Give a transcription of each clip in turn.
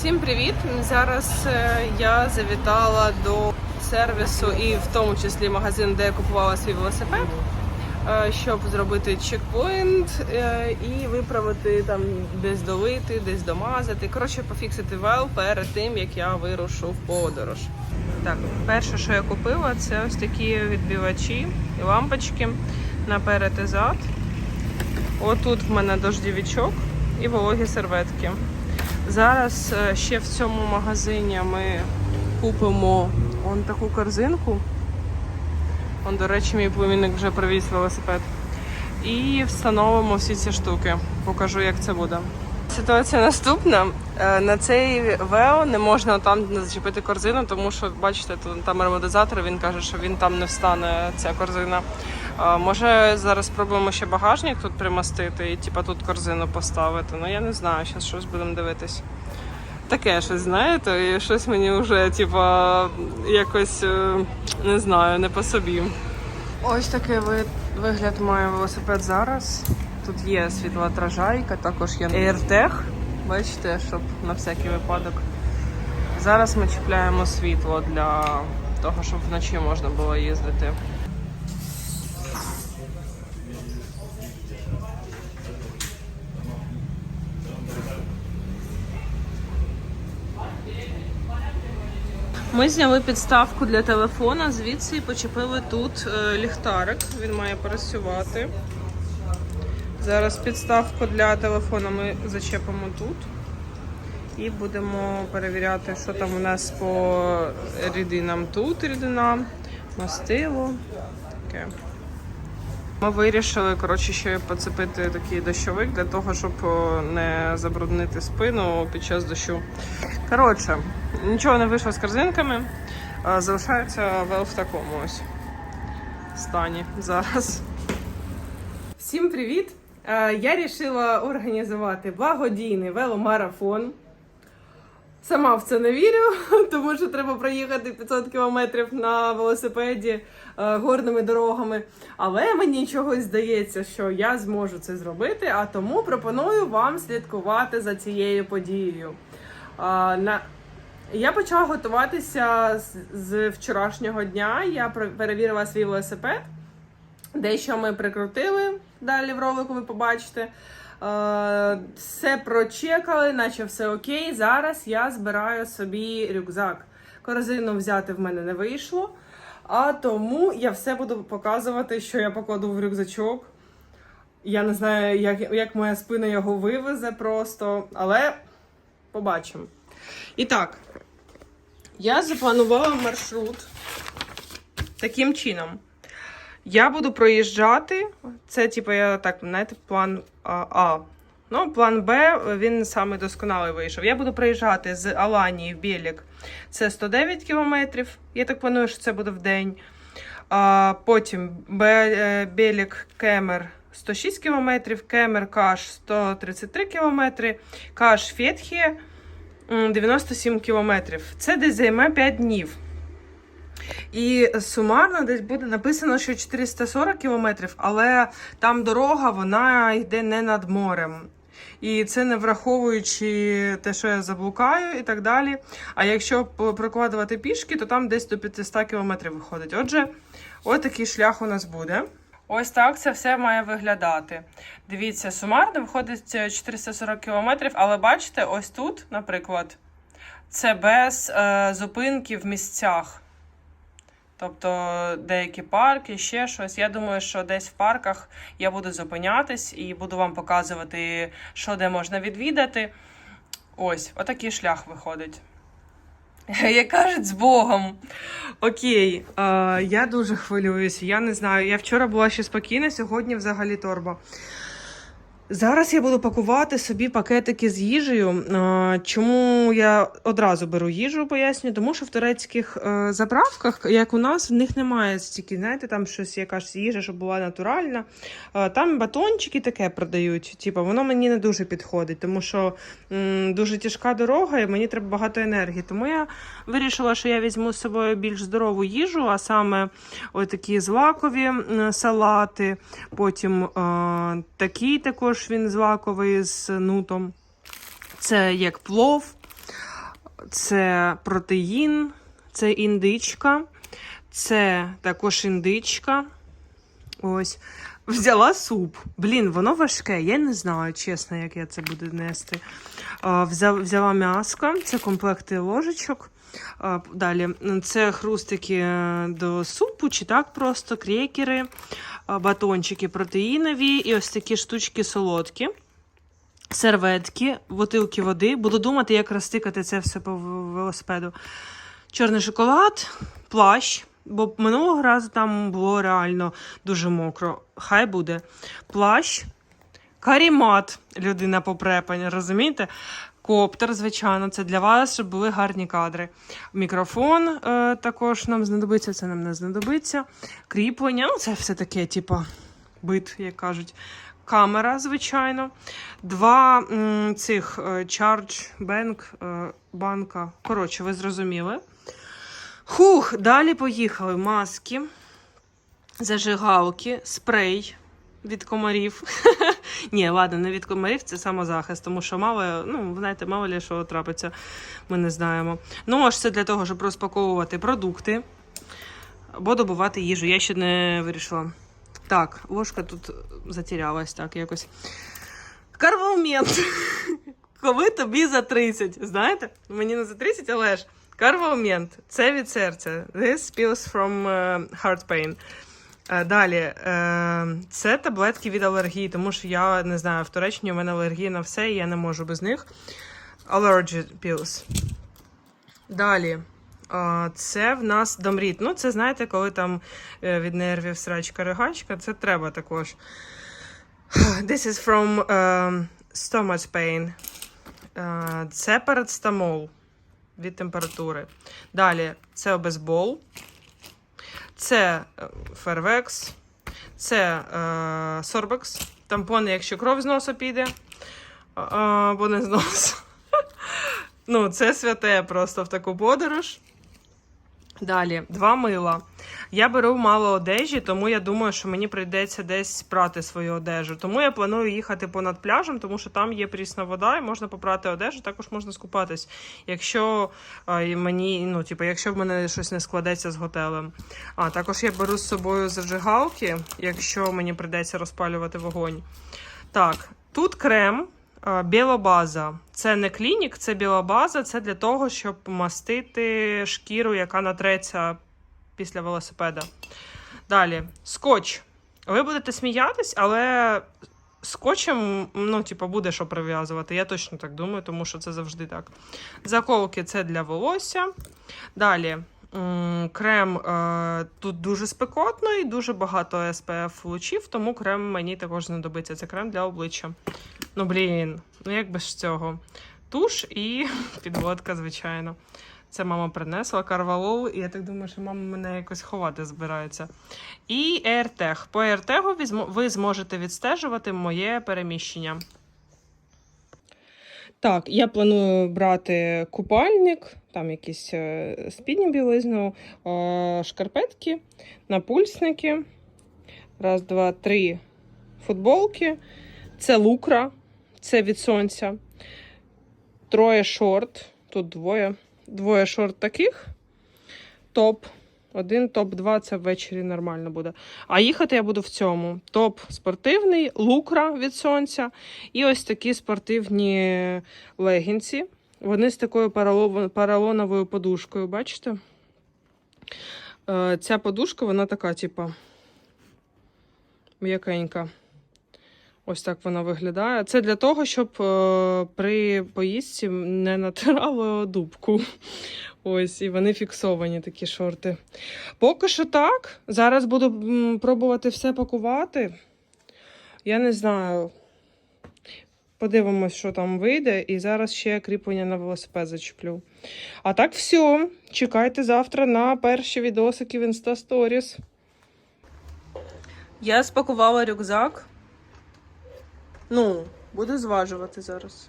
Всім привіт! Зараз е, я завітала до сервісу і в тому числі магазин, де я купувала свій велосипед, е, щоб зробити чекпоінт е, і виправити там десь долити, десь домазати. Коротше, пофіксити вел перед тим, як я вирушу в подорож. Так, перше, що я купила, це ось такі відбивачі і лампочки наперед і зад. Отут в мене дождівічок і вологі серветки. Зараз е, ще в цьому магазині ми купимо он таку корзинку. Он, до речі, мій племінник вже привіз велосипед. І встановимо всі ці штуки. Покажу, як це буде. Ситуація наступна. Е, На цей вео не можна там зачепити корзину, тому що, бачите, там ремонтизатор, він каже, що він там не встане, ця корзина. Може зараз спробуємо ще багажник тут примостити і типа тут корзину поставити. Ну я не знаю, зараз щось будемо дивитись. Таке щось, знаєте, і щось мені вже, типа, якось е, не знаю, не по собі. Ось такий ви- вигляд має велосипед зараз. Тут є світлоотражайка, також є AirTag, бачите, щоб на всякий випадок. Зараз ми чіпляємо світло для того, щоб вночі можна було їздити. Ми зняли підставку для телефона, звідси і почепили тут е, ліхтарик. Він має працювати. Зараз підставку для телефона ми зачепимо тут. І будемо перевіряти, що там у нас по рідинам тут рідина, мастило. Таке. Ми вирішили, коротше, ще поцепити такий дощовик для того, щоб не забруднити спину під час дощу. Коротше, нічого не вийшло з корзинками. а Залишається вел в такому ось стані зараз. Всім привіт! Е, Я вирішила організувати благодійний веломарафон. Сама в це не вірю, тому що треба проїхати 500 кілометрів на велосипеді е, горними дорогами. Але мені чогось здається, що я зможу це зробити, а тому пропоную вам слідкувати за цією подією. А, на... Я почала готуватися з, з вчорашнього дня. Я перевірила свій велосипед. Дещо ми прикрутили далі в ролику, ви побачите. Е, Все прочекали, наче все окей. Зараз я збираю собі рюкзак. Корзину взяти в мене не вийшло. А тому я все буду показувати, що я покладу в рюкзачок. Я не знаю, як, як моя спина його вивезе просто, але побачимо. І так, я запланувала маршрут таким чином. Я буду проїжджати. Це, типу, я так, знаєте, план а. Ну, план Б, він саме досконалий вийшов. Я буду проїжджати з Аланії в Білік. Це 109 кілометрів. Я так планую, що це буде в день. А, потім е, Білік Кемер 106 кілометрів, Кемер Каш 133 кілометри, Каш Фетхія м, 97 кілометрів. Це десь займе 5 днів. І сумарно десь буде написано, що 440 кілометрів, але там дорога вона йде не над морем. І це не враховуючи те, що я заблукаю і так далі. А якщо прокладувати пішки, то там десь до 500 кілометрів виходить. Отже, ось такий шлях у нас буде. Ось так це все має виглядати. Дивіться, сумарно виходить е, 440 кілометрів, але бачите, ось тут, наприклад, це без е, зупинки в місцях. Тобто деякі парки, ще щось. Я думаю, що десь в парках я буду зупинятись і буду вам показувати, що де можна відвідати. Ось, отакий шлях виходить. Як кажуть, з Богом. Окей, е, я дуже хвилююся. Я не знаю. Я вчора була ще спокійна, сьогодні взагалі торба. Зараз я буду пакувати собі пакетики з їжею. Чому я одразу беру їжу, поясню, тому що в турецьких е, заправках, як у нас, в них немає стільки, знаєте, там щось якась їжа, щоб була натуральна. Там батончики таке продають. Типу, воно мені не дуже підходить, тому що дуже тяжка дорога, і мені треба багато енергії. Тому я вирішила, що я візьму з собою більш здорову їжу, а саме ось такі злакові салати, потім такий також він злаковий з нутом. Це як плов. це протеїн, це індичка, це також індичка. Ось. Взяла суп. Блін, воно важке. Я не знаю, чесно, як я це буду нести. Взяла м'яско, це комплекти ложечок. Далі це хрустики е, до супу, чи так просто, крекери, батончики протеїнові і ось такі штучки солодкі. Серветки, бутилки води. Буду думати, як розтикати це все по велосипеду. Чорний шоколад, плащ. Бо минулого разу там було реально дуже мокро. Хай буде. Плащ, карімат, людина попрепані, розумієте? Коптер, звичайно, це для вас, щоб були гарні кадри. Мікрофон е, також нам знадобиться, це нам не знадобиться. Кріплення, ну це все таке, типу, бит, як кажуть. Камера, звичайно. Два м, цих е, Charge Bank, е, банка. Коротше, ви зрозуміли. Хух, далі поїхали маски, зажигалки, спрей від комарів. Ні, ладно, не від комарів, це самозахист, тому що мало, ну, знаєте, мало ли що трапиться, ми не знаємо. Нож це для того, щоб розпаковувати продукти або добувати їжу. Я ще не вирішила. Так, ложка тут затерялась так якось. Карвалмент. Коли тобі за 30, знаєте? Мені не за 30, але ж. Карвалмент. Це від серця. This pills from е, heart pain. Е, Далі, е, це таблетки від алергії, тому що я не знаю, в Туреччині у мене алергія на все, і я не можу без них. Allergy pills. Далі. Це в нас домріт. Ну, це знаєте, коли там від нервів срачка ригачка, це треба також. This is from um, stomach pain. Це парацетамол від температури. Далі це обезбол. Це е, фервекс. Це е, сорбекс. Тампони, якщо кров з носа піде. Або не з носа. Ну, це святе просто в таку подорож. Далі, два мила. Я беру мало одежі, тому я думаю, що мені прийдеться десь прати свою одежу. Тому я планую їхати понад пляжем, тому що там є прісна вода і можна попрати одежу, також можна скупатись. Якщо а, і мені, ну, типу, якщо в мене щось не складеться з готелем. А також я беру з собою зажигалки, якщо мені прийдеться розпалювати вогонь. Так, тут крем. А, Біла база. Це не клінік, це біла база. Це для того, щоб мастити шкіру, яка натреться після велосипеда. Далі, скотч. Ви будете сміятись, але скотчем, ну, типу, буде що прив'язувати. Я точно так думаю, тому що це завжди так. Заколки це для волосся. Далі. Крем е, тут дуже спекотно і дуже багато SPF лучів, тому крем мені також знадобиться. Це крем для обличчя. Ну, блін, ну як без цього? Туш і підводка, звичайно. Це мама принесла карвалол, і я так думаю, що мама мене якось ховати збирається. І AirTag. По AirTag ви зможете відстежувати моє переміщення. Так, я планую брати купальник, там якісь е, спідні білизну, е, шкарпетки, напульсники. Раз, два, три футболки. Це лукра, це від сонця. Троє шорт. Тут двоє. Двоє шорт таких. Топ. Один, топ 2 це ввечері нормально буде. А їхати я буду в цьому. Топ спортивний, лукра від сонця. І ось такі спортивні легінці. Вони з такою паралоновою подушкою, бачите? Е, Ця подушка, вона така, типа, м'якенька. Ось так вона виглядає. Це для того, щоб е, при поїздці не натирало дубку. Ось, і вони фіксовані, такі шорти. Поки що так. Зараз буду пробувати все пакувати. Я не знаю. Подивимось, що там вийде, і зараз ще кріплення на велосипед зачеплю. А так, все. Чекайте завтра на перші відосики в Insta Я спакувала рюкзак. Ну, буду зважувати зараз.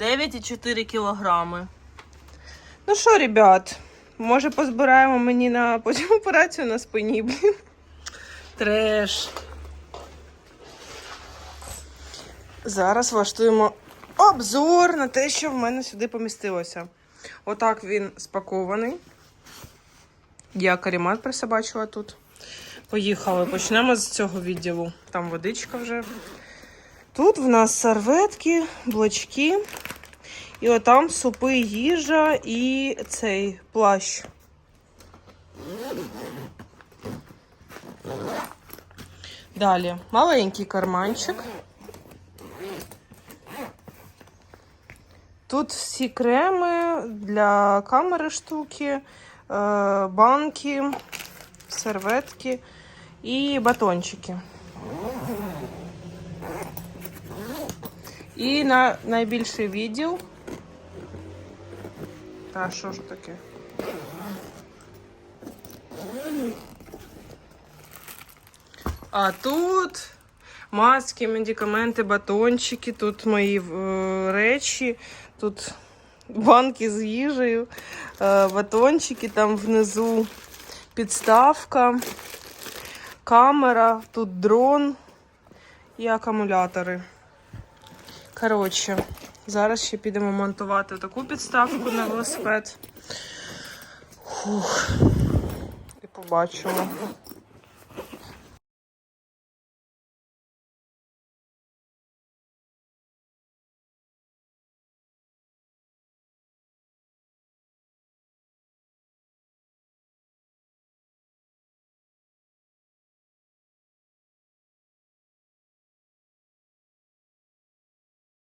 9,4 кілограми. Ну що, ребят, може позбираємо мені на потім операцію на спині, блін. Треш. Зараз влаштуємо обзор на те, що в мене сюди помістилося. Отак він спакований. Я карімат присобачила тут. Поїхали. Почнемо з цього відділу. Там водичка вже. Тут в нас серветки, блочки. І отам супи, їжа і цей плащ. Далі маленький карманчик. Тут всі креми для камери штуки, банки, серветки і батончики. І на найбільший відділ. Та що ж таке? А тут маски, медикаменти, батончики, тут мої е, речі, тут банки з їжею, е, батончики там внизу, підставка, камера, тут дрон і акумулятори. Коротше, зараз ще підемо монтувати таку підставку на велосипед. Фух. І побачимо.